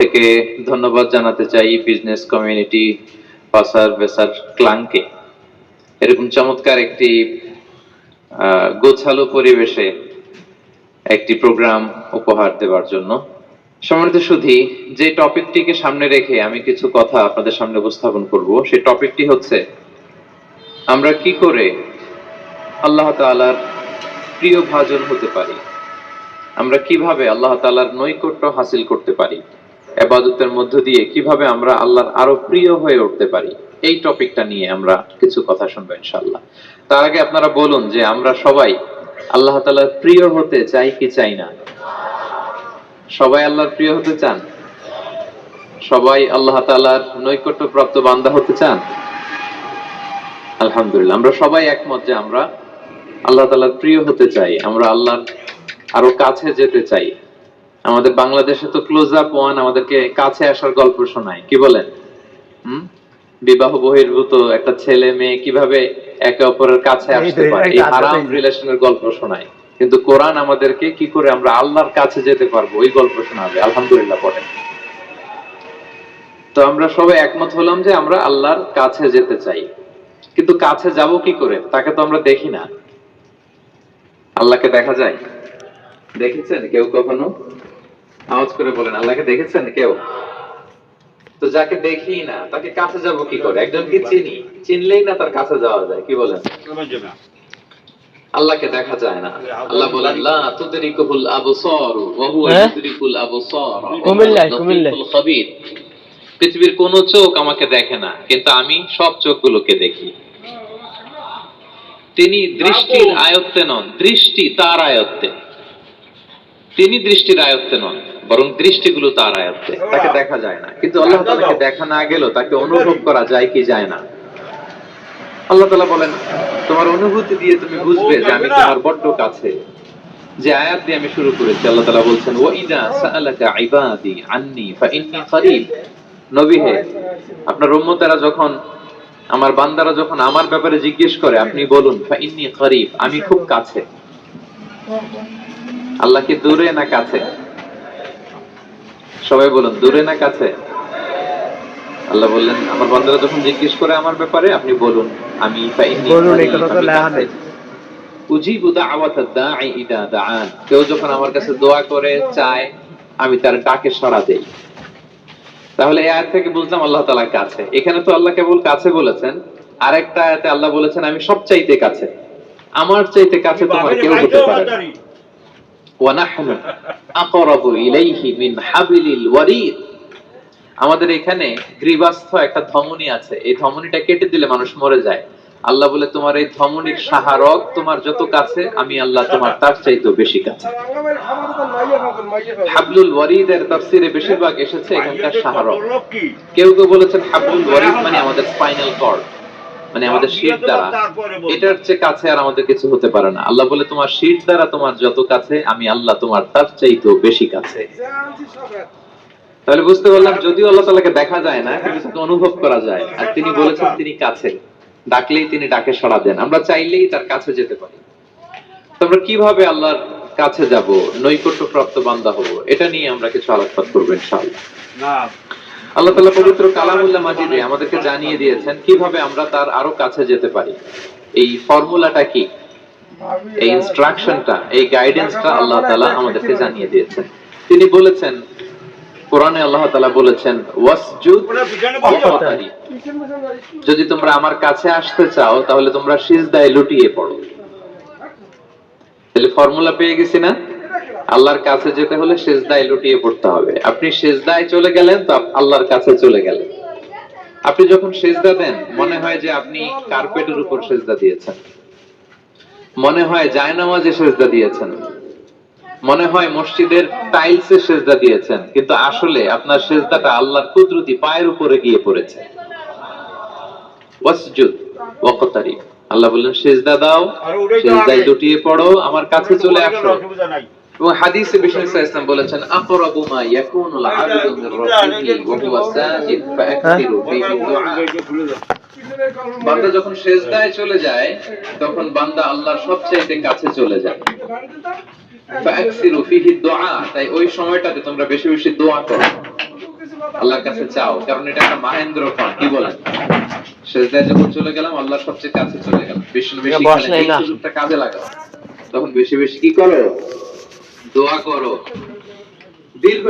থেকে ধন্যবাদ জানাতে চাই বিজনেস কমিউনিটি পাসার বেসার ক্লাংকে এরকম চমৎকার একটি গোছালো পরিবেশে একটি প্রোগ্রাম উপহার দেওয়ার জন্য। সম্মানিত সুধী, যে টপিকটিকে সামনে রেখে আমি কিছু কথা আপনাদের সামনে উপস্থাপন করব, সেই টপিকটি হচ্ছে, আমরা কি করে আল্লাহ তাআলার প্রিয় ভাজন হতে পারি? আমরা কীভাবে আল্লাহ তালার নৈকট্য হাসিল করতে পারি? এবাদতের মধ্য দিয়ে কীভাবে আমরা আল্লাহর আরও প্রিয় হয়ে উঠতে পারি, এই টপিকটা নিয়ে আমরা কিছু কথা শুনব ইনশাআল্লাহ। তার আগে আপনারা বলুন যে আমরা সবাই আল্লাহ তাআলার প্রিয় হতে চাই কি চাই না? সবাই আল্লাহর প্রিয় হতে চান? সবাই আল্লাহ তাআলার নৈকট্য প্রাপ্ত বান্দা হতে চান? আলহামদুলিল্লাহ, আমরা সবাই একমত যে আমরা আল্লাহ তালার প্রিয় হতে চাই, আমরা আল্লাহর আরও কাছে যেতে চাই। আমাদের বাংলাদেশে তো ক্লোজ আপ ওয়ান আমাদেরকে কাছে আসার গল্প শোনায়। কি বলেন? হুম? বিবাহ বহির্ভূত একটা ছেলে মেয়ে কীভাবে একে অপরের কাছে আসতে পারে? এই এই হারাম রিলেশনের গল্প শোনায়। কিন্তু কোরআন আমাদেরকে কি করে আমরা আল্লাহর কাছে যেতে পারব? ওই গল্প শোনাবে। আলহামদুলিল্লাহ পড়ে তো আমরা সবাই একমত হলাম যে আমরা আল্লাহর কাছে যেতে চাই। কিন্তু কাছে যাব কি করে? তাকে তো আমরা দেখি না। আল্লাহকে দেখা যায়? দেখেছেন কেউ কখনো? আওয়াজ করে বলেন আল্লাহকে দেখেছেন কেউ? তো যাকে দেখি না তাকে কাছে যাব কি করে? একজনকে চিনি চিনলেই না তার কাছে যাওয়া যায় কি বলেন? আল্লাহকে দেখা যায় না। আল্লাহ বলেন লা তুদরিকুল আবসার ওয়া হুয়া হ্যাঁ? ইউদরিকুল আবসার কুমিল্লায়, কুমিল্লায়। খাবীর। পৃথিবীর কোন চোখ আমাকে দেখে না কিন্তু আমি সব চোখগুলোকে দেখি। তিনি দৃষ্টির আয়ত্তে নন দৃষ্টি তার আয়ত্তে। তিনি দৃষ্টির আয়ত্তে নন বরং দৃষ্টিগুলো তার আয়ত্তে। তাকে দেখা যায় না। কিন্তু আল্লাহ তাআলাকে দেখা না গেলেও তাকে অনুভব করা যায় কি যায় না। আল্লাহ তালা বলেন তোমার অনুভূতি দিয়ে তুমি বুঝবে যে আমি তোমার বড্ড কাছে। যে আয়াত দিয়ে আমি শুরু করেছি আল্লাহ তালা বলছেন ওয়া ইদা সাআলাকা ইবাদি আন্নি ফাইন্নী করিব নবী হে আপনার উম্মতেরা যখন আমার বান্দারা যখন আমার ব্যাপারে জিজ্ঞেস করে আপনি বলুন ফাইন্নী করিব আমি খুব কাছে। আল্লাহ কি দূরে না কাছে? সবাই বলুন দূরে না কাছে? আল্লাহ বললেন আমার বান্দারা যখন জিজ্ঞেস করে আমার ব্যাপারে আপনি বলুন আমি কেউ যখন আমার কাছে দোয়া করে চায় আমি তার ডাকে সাড়া দেই। তাহলে এই আয়াত থেকে বুঝলাম আল্লাহ তাআলা কাছে। এখানে তো আল্লাহ কেবল কাছে বলেছেন। আরেকটা আয়াতে আল্লাহ বলেছেন আমি সব চাইতে কাছে। আমার চাইতে কাছে তোমার কেউ হতে পারে না আকরাবু ইলাইহি মিন হাবিলিল ওয়ারিদ। আমাদের এখানে গ্রীবাস্থ একটা ধমনী আছে। এই ধমনীটা কেটে দিলে মানুষ মরে যায়। আল্লাহ বলে তোমার এই ধমনীর সাহারক তোমার যত কাছে আমি আল্লাহ তোমার তার চাইতেও বেশি কাছে। হাবলুল ওয়ারিদের তাফসিরে বেশিরভাগ এসেছে এখানকার সাহারক। কেউ কেউ বলেছেন হাবলুল ওয়ারিদ মানে আমাদের স্পাইনাল কর্ড। মানে আমাদের শীত দ্বারা। এটার চেয়ে কাছে আর আমাদের কিছু হতে পারে না। আল্লাহ বলে তোমার শীত দ্বারা তোমার যত কাছে আমি আল্লাহ তোমার তার চাইতেও বেশি কাছে। তাহলে বুঝতে পারলাম যদিও আল্লাহ তাআলাকে দেখা যায় না কিন্তু তাকে অনুভব করা যায়। আর তিনি বলেছেন তিনি কাছে। ডাকলেই তিনি ডাকে সাড়া দেন। আমরা চাইলেই তার কাছে যেতে পারি। আমরা কীভাবে আল্লাহর কাছে যাব? নৈকট্য প্রাপ্ত বান্দা হব। এটা নিয়ে আমরা কিছু আলোচনা করব ইনশাআল্লাহ। আল্লাহ তাআলা পবিত্র কালামুল্লাহ মাজিদে আমাদেরকে জানিয়ে দিয়েছেন কীভাবে আমরা তার আরও কাছে যেতে পারি। এই ফর্মুলাটা কি? এই ইনস্ট্রাকশনটা এই গাইডেন্সটা আল্লাহ তাআলা আমাদেরকে জানিয়ে দিয়েছেন। তিনি বলেছেন, কোরআনে আল্লাহ তাআলা বলেছেন যদি তোমরা আমার কাছে আসতে চাও, তাহলে তোমরা সিজদায় লুটিয়ে পড়ো। তাহলে ফর্মুলা পেয়ে গেছি না? আল্লাহর কাছে যেতে হলে সেজদায় লুটিয়ে পড়তে হবে। আপনি সেজদায় চলে গেলেন তো আল্লাহর কাছে চলে গেলেন। আপনি যখন সেজদা দেন মনে হয় যে আপনি কার্পেটের উপর সেজদা দিয়েছেন। মনে হয় জায়নামাজে সেজদা দিয়েছেন। মনে হয় মসজিদের টাইলসে সেজদা দিয়েছেন। কিন্তু আসলে আপনার সেজদাটা আল্লাহর কুদরতি পায়ের উপরে গিয়ে পড়েছে। ওয়াসজুদ ওয়াকতারি আল্লাহ বললেন সেজদা দাও সেজদায় লুটিয়ে পড়ো আমার কাছে চলে আসো। এবং হাদিসে বিষ্ণু ইসলাম বলেছেন আকরাবু মা ইয়াকুনুল আবদু মির রাব্বিহি ওয়া হুয়া সাজিদ ফাআকসিরু ফীহি দুআ বান্দা যখন সেজদায় চলে যায় তখন বান্দা আল্লাহর সবচেয়ে কাছে চলে যায়। ফাআকসিরু ফীহি দুআ তাই ওই সময়টাতে তোমরা বেশি বেশি দোয়া করো। আল্লাহর কাছে চাও কারণ এটা একটা মাহেন্দ্র ফল কি বলেন? সেজদায় যখন চলে গেলাম আল্লাহর সবচেয়ে কাছে চলে গেলাম। বেশি বেশি। সুযোগটা কাজে লাগাও। তখন বেশি বেশি কি করো? দোয়া করো। দীর্ঘ